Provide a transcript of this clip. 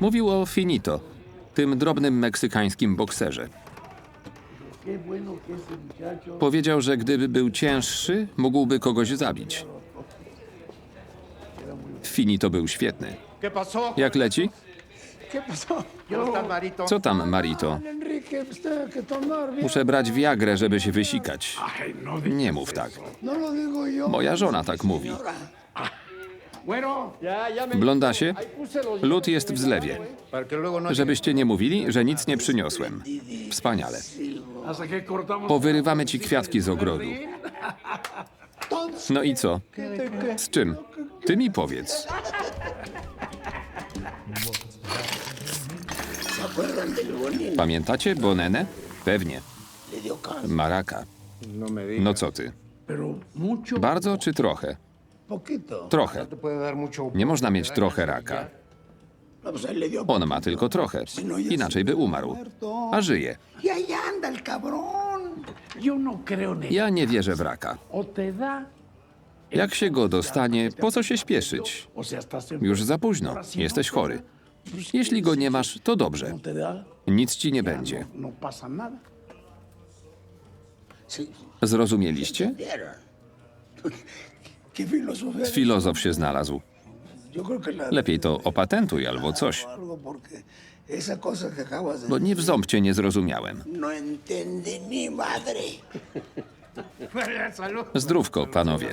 Mówił o Finito, tym drobnym meksykańskim bokserze. Powiedział, że gdyby był cięższy, mógłby kogoś zabić. Finito był świetny. Jak leci? Co tam, Marito? Muszę brać wiagrę, żeby się wysikać. No, Nie mów tak. No. Moja żona tak mówi. Blondasie, lód jest w zlewie. Żebyście nie mówili, że nic nie przyniosłem. Wspaniale. Powyrywamy ci kwiatki z ogrodu. No i co? Z czym? Ty mi powiedz. Pamiętacie Bonenę? Pewnie. Maraka. No. No co ty? Bardzo czy trochę? Trochę. Mucho... Nie można mieć trochę raka. No. On ma tylko trochę. Inaczej by umarł. A żyje. Yo no. Ja nie wierzę w raka. Jak się go dostanie, po co się śpieszyć? Już za późno. Jesteś chory. Jeśli go nie masz, to dobrze. No Nic ci nie będzie. no. Zrozumieliście? Filozof się znalazł. Lepiej to opatentuj albo coś, bo nie w ząb cię nie zrozumiałem. No. Zdrówko, panowie.